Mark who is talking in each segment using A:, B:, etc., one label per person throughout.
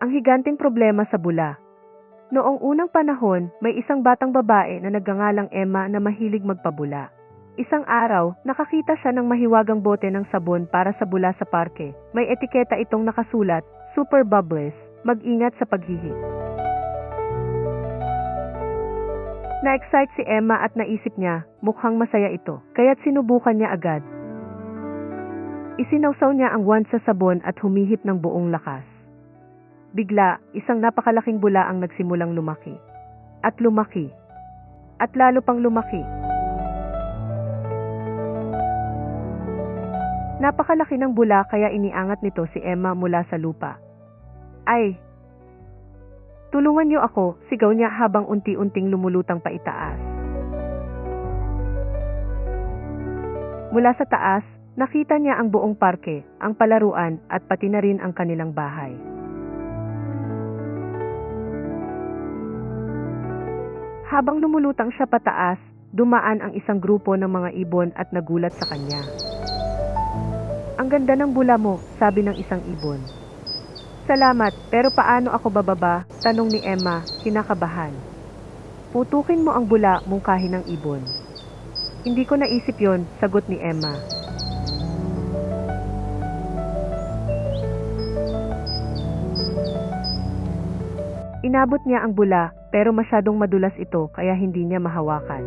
A: Ang higanting problema sa bula. Noong unang panahon, may isang batang babae na nagngangalang Emma na mahilig magpabula. Isang araw, nakakita siya ng mahiwagang bote ng sabon para sa bula sa parke. May etiketa itong nakasulat, Super Bubbles, mag-ingat sa paghihit. Na-excite si Emma at naisip niya, mukhang masaya ito, kaya't sinubukan niya agad. Isinawsaw niya ang wand sa sabon at humihit ng buong lakas. Bigla, isang napakalaking bula ang nagsimulang lumaki. At lumaki. At lalo pang lumaki. Napakalaki ng bula kaya iniangat nito si Emma mula sa lupa. Ay! Tulungan niyo ako, sigaw niya habang unti-unting lumulutang paitaas. Mula sa taas, nakita niya ang buong parke, ang palaruan at pati na rin ang kanilang bahay. Habang lumulutang siya pataas, dumaan ang isang grupo ng mga ibon at nagulat sa kanya. Ang ganda ng bula mo, sabi ng isang ibon. Salamat, pero paano ako bababa? Tanong ni Emma, kinakabahan. Putukin mo ang bula, mungkahi ng ibon. Hindi ko naisip yon, sagot ni Emma. Inabot niya ang bula, pero masyadong madulas ito kaya hindi niya mahawakan.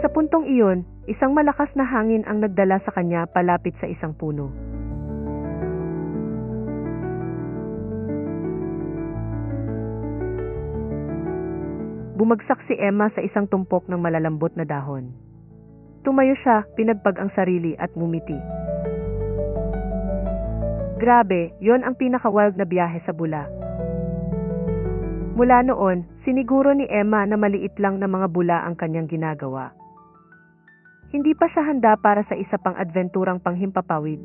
A: Sa puntong iyon, isang malakas na hangin ang nagdala sa kanya palapit sa isang puno. Bumagsak si Emma sa isang tumpok ng malalambot na dahon. Tumayo siya, pinagpag ang sarili at ngumiti. Grabe, yon ang pinaka-wild na biyahe sa bula. Mula noon, siniguro ni Emma na maliit lang na mga bula ang kanyang ginagawa. Hindi pa siya handa para sa isa pang adventurang panghimpapawid.